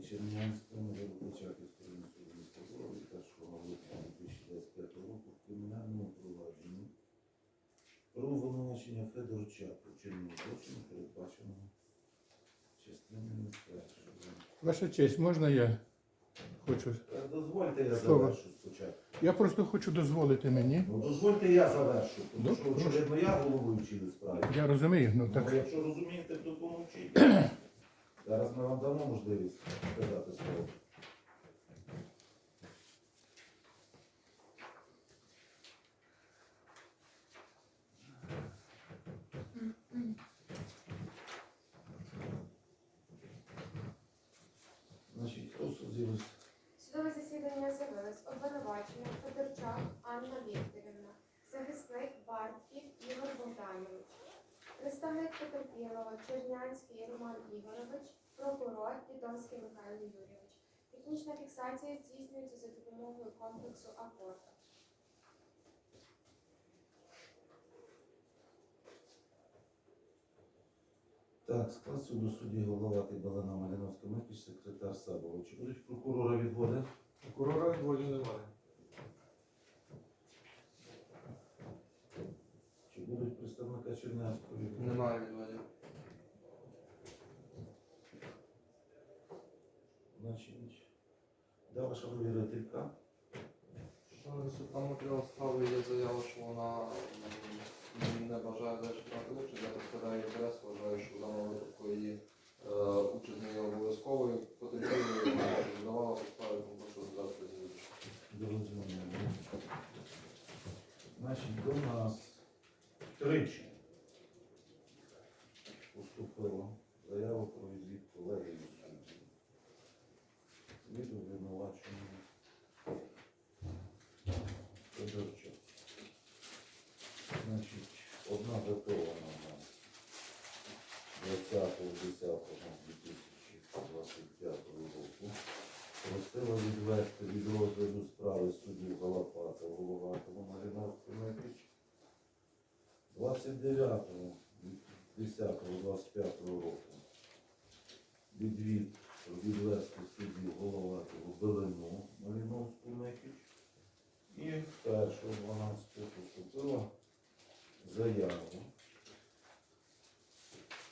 Чернянському Великочаківському міському Києва від 1 липня 2025 року в кримінальному провадженні про обвинувачення Федорчаку злочину, передбаченого частиною першою. Ваша честь, можна я хочу? Е, Дозвольте я Слово. завершу спочатку. Я просто хочу дозволити мені. Ну дозвольте я завершу, тому Ну, що очевидно я головуючий у справі. Я розумію, ну Ну, якщо розумієте, то помовчіть. Зараз ми вам дамо можливість сказати слово. Судове засідання з'явилось обвинувачення Федорчак Анна Вікторівна, захисник Бартків Ігор Богданович, представник потерпілого Чернянський Роман Ігорович, прокурор Відомський Михайло Юрійович. Технічна фіксація здійснюється за допомогою комплексу АКОРТа. Так, склад суду судді головати Балана Маліновська Микіч, секретар Сабова. Чи будуть прокурора відводи? Прокурора відводів немає. Чи будуть представника Чернянського відводу? Немає відводів. Де ваша довірителька? Шановний там матеріал справи є заява, що вона не бажає далі брати участь. Я представляю інтерес, вважаю, що в даному випадку її е, участь не є обов'язковою. Потерпілою вона не задавала по справі, тому прошу задати її. Зрозуміло. Значить, до нас тричі поступило заяву про відвід колегії судді. Від обвинуваченого Федорчук. Значить, одна датована у нас 20.10.2025 року. Просила відвести від розгляду справи суддів Галапата Головатого Марина Кумекич 29.10.25 року. Відвід відвести суддів Головатого Белину Маріновську Мекіч. І 1.12 поступила заяву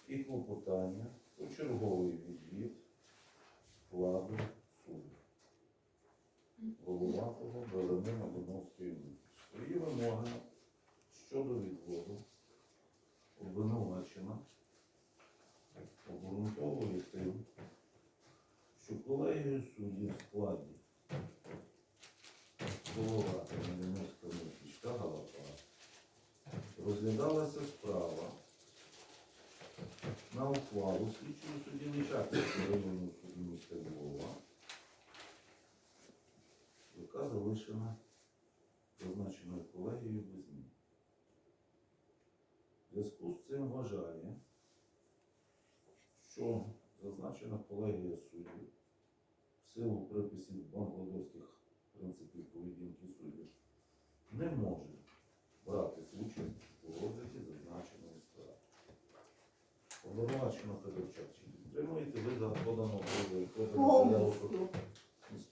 і клопотання про черговий відвід складу суду. Головатого Белини Малиновської місяць. Свої вимоги щодо відводу обвинувачена обґрунтовує тим, що колегію суддів складі голова місяць та Галапа розглядалася справа на ухвалу слідчого судді Личаківського районного суду міста Львова, яка залишена зазначеною колегією без змін. Зв'язку з цим вважає, що зазначена колегія суддів в силу приписів бангладерських принципів поведінки суддів не може брати участь у розгляді зазначеної справи. Обвинувачено чи підтримуєте ви за подану Повністю.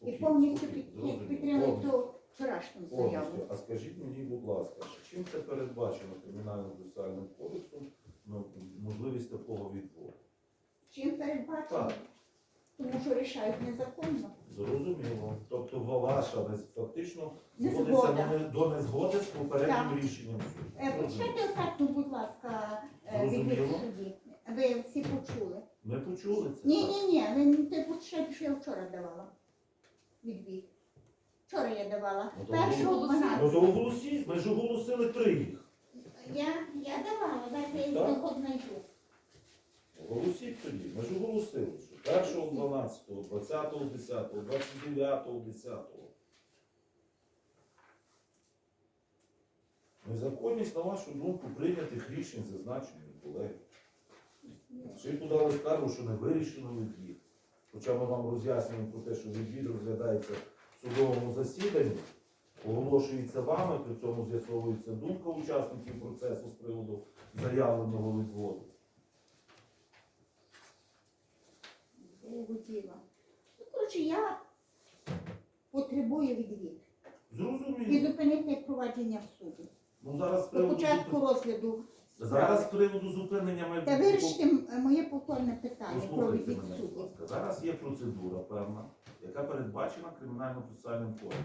І повністю під- підтримують ту вчорашню заяву. А скажіть мені, будь ласка, чим це передбачено кримінальним процесуальним кодексом ну, можливість такого відбору? Чим передбачено? Так. Тому що рішають незаконно. Ваша не- фактично Незгода. зводиться до не- до незгоди з попереднім Так. рішенням. Е, Зрозуміло. Остатню, будь ласка, е, від Зрозуміло. судді. Ви всі почули. Ми почули це. Ні, так? ні, ні, ви ти почитайте, що я вчора давала. Відвід. Вчора я давала. Ну, то Першого Ну 12. то оголосіть, ми ж оголосили три їх. Я, я давала, дайте я Так. його знайду. Оголосіть тоді. Ми ж оголосили, що 1, 12, 20, 10, 29, 10. Незаконність, на вашу думку, прийнятих рішень зазначеної колеги. Чи подали скаргу, що не вирішено відвід. Хоча ми вам роз'яснюємо про те, що відвід розглядається в судовому засіданні, оголошується вами, при цьому з'ясовується думка учасників процесу з приводу заявленого відводу. Я його діла. Я потребую відвід і Зрозуміло. зупинити провадження в суді. Ну зараз з По приводу початку розгляду зараз з справи. приводу зупинення Та вирішити м- моє повторне питання про Послухайте відвід мене, будь суді. ласка. Зараз є процедура певна, яка передбачена кримінально-процесуальним кодексом.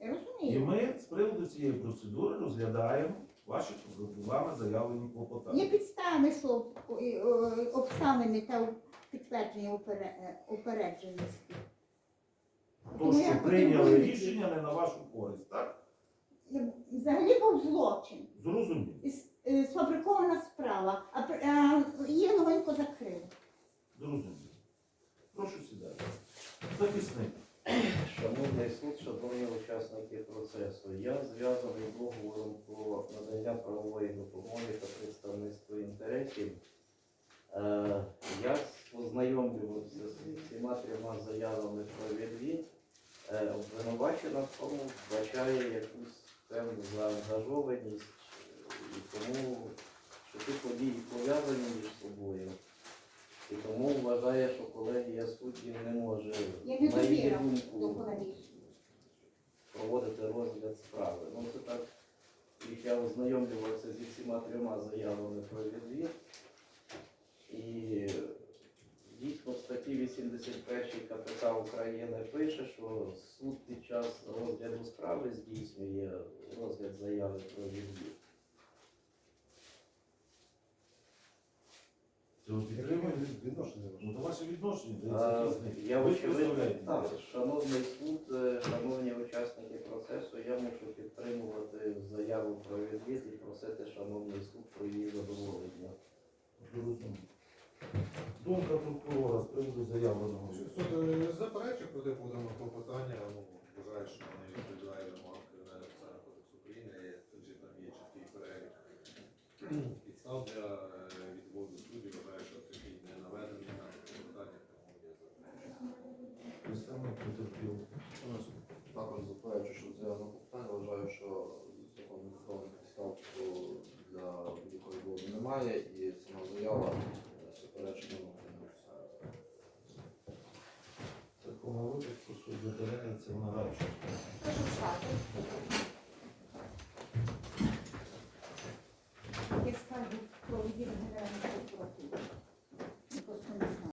Я І розумію. ми з приводу цієї процедури розглядаємо ваші вами заявлені Є підстави, що о, і, о, обставини та підтвердження упере- е, упередженості. То, Тому я що прийняли відвід. рішення не на вашу користь, так? Взагалі був злочин. Зрозуміло. І с- е, Сфабрикована справа, а пр- а її новенько закрили. Зрозуміло. Прошу сідати. Захисник. Шановний суд, шановні учасники процесу, я зв'язаний договором про надання правової допомоги та представництво інтересів. Е, Я ознайомлювався з всіма трьома заявами про відвід. Е, Обвинувачена в тому вбачає якусь певну заангажованість, е, і тому що ті події пов'язані між собою. І тому вважає, що колегія суддів не може Я не на її довіра думку колегії. проводити розгляд справи. Ну це так, як я ознайомлювався зі всіма трьома заявами про відвід. І дійсно в статті 81 КПК України пише, що суд під час розгляду справи здійснює заяви про підтримуєте? Ну, відношення, А, захисник. Я Ви ж очевидно, представляєте так, шановний суд, е, шановні учасники процесу, я мушу підтримувати заяву про відвід і просити шановний суд про її задоволення. Думка прокурора з приводу заявленого. Суд е, заперечив проти поданого клопотання, ну, вважає, що не відповідає вимогам Кримінального процесуального кодексу України, і тоді там є чіткий перелік е, відводу судді, вважає, що такий не наведений на клопотання, тому є. Також заперечую, що зв'язано питання, вважаю, що законних підстав для будь-якої немає, і сама заява